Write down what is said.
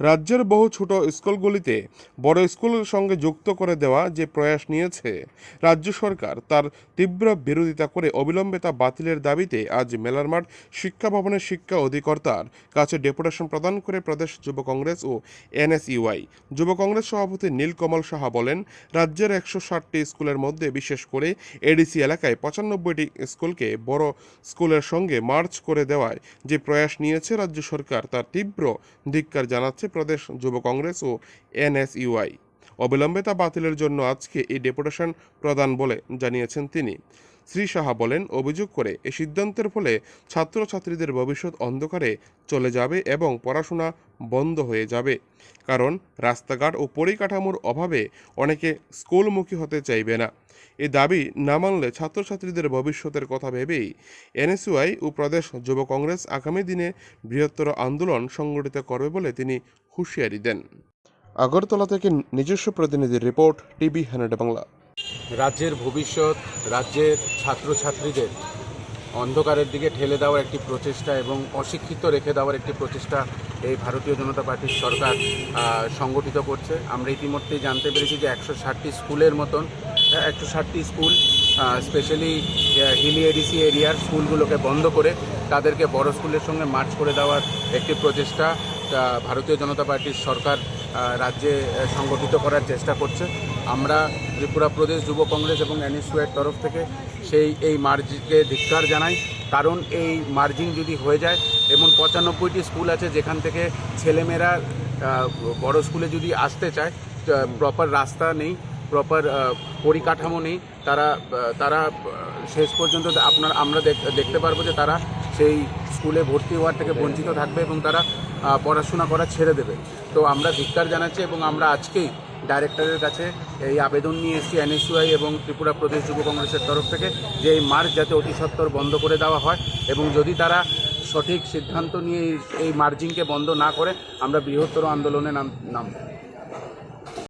রাজ্যের বহু ছোট স্কুলগুলিতে বড় স্কুলের সঙ্গে যুক্ত করে দেওয়া যে প্রয়াস নিয়েছে, রাজ্য সরকার তার তীব্র বিরোধিতা করে অবিলম্বে তা বাতিলের দাবিতে আজ মেলার মাঠ শিক্ষা ভবনের শিক্ষা অধিকর্তার কাছে ডেপুটেশন প্রদান করে প্রদেশ যুব কংগ্রেস ও এনএসইউআই। যুব কংগ্রেস সভাপতি নীলকমল সাহা বলেন, রাজ্যের একশো ষাটটি স্কুলের মধ্যে বিশেষ করে এডিসি এলাকায় পঁচানব্বইটি স্কুলকে বড় স্কুলের সঙ্গে মার্চ করে দেওয়ায় যে প্রয়াস নিয়েছে রাজ্য সরকার তার তীব্র ধিক্কার জানাচ্ছে প্রদেশ যুব কংগ্রেস ও এনএসইউআই। অবিলম্বে তা বাতিলের জন্য আজকে এই ডেপুটেশন প্রদান বলে জানিয়েছেন তিনি। শ্রী সাহা বলেন, অভিযোগ করে এ সিদ্ধান্তের ফলে ছাত্রছাত্রীদের ভবিষ্যৎ অন্ধকারে চলে যাবে এবং পড়াশোনা বন্ধ হয়ে যাবে। কারণ রাস্তাঘাট ও পরিকাঠামোর অভাবে অনেকে স্কুলমুখী হতে চাইবে না। এ দাবি না মানলে ছাত্রছাত্রীদের ভবিষ্যতের কথা ভেবেই এনএসইউআই ও প্রদেশ যুব কংগ্রেস আগামী দিনে বৃহত্তর আন্দোলন সংগঠিত করবে বলে তিনি হুঁশিয়ারি দেন। আগরতলা থেকে নিজস্ব প্রতিনিধির রিপোর্ট, টিভি হানাডা বাংলা। রাজ্যের ভবিষ্যৎ, রাজ্যের ছাত্রছাত্রীদের অন্ধকারের দিকে ঠেলে দেওয়ার একটি প্রচেষ্টা এবং অশিক্ষিত রেখে দেওয়ার একটি প্রচেষ্টা এই ভারতীয় জনতা পার্টির সরকার সংগঠিত করছে। আমরা ইতিমধ্যেই জানতে পেরেছি যে একশো ষাটটি স্কুলের মতন একশো ষাটটি স্কুল স্পেশালি হিলি এডিসি এরিয়ার স্কুলগুলোকে বন্ধ করে তাদেরকে বড় স্কুলের সঙ্গে মার্চ করে দেওয়ার একটি প্রচেষ্টা ভারতীয় জনতা পার্টির সরকার রাজ্যে সংগঠিত করার চেষ্টা করছে। আমরা ত্রিপুরা প্রদেশ যুব কংগ্রেস এবং এনএসইউয়ের তরফ থেকে সেই, এই মার্জিকে ধিক্কার জানাই। কারণ এই মার্জিং যদি হয়ে যায়, এমন পঁচানব্বইটি স্কুল আছে যেখান থেকে ছেলেমেয়েরা বড় স্কুলে যদি আসতে চায় প্রপার রাস্তা নেই প্রপার পরিকাঠামো নেই, তারা তারা, শেষ পর্যন্ত আপনার, আমরা দেখ- দেখতে পারব যে তারা সেই স্কুলে ভর্তি হওয়ার থেকে বঞ্চিত থাকবে এবং তারা পড়াশোনা করা ছেড়ে দেবে। তো আমরা ধিক্কার জানাচ্ছি এবং আমরা আজকেই ডাইরেক্টরের কাছে এই আবেদন নিয়ে এসেছি এনএসইউআই এবং ত্রিপুরা প্রদেশ যুব কংগ্রেসের তরফ থেকে যে এই মার্চ যাতে অতি সত্বর বন্ধ করে দেওয়া হয় এবং যদি তারা সঠিক সিদ্ধান্ত নিয়ে এই- এই মার্জিংকে বন্ধ না করে, আমরা বৃহত্তর আন্দোলনে নাম নামব।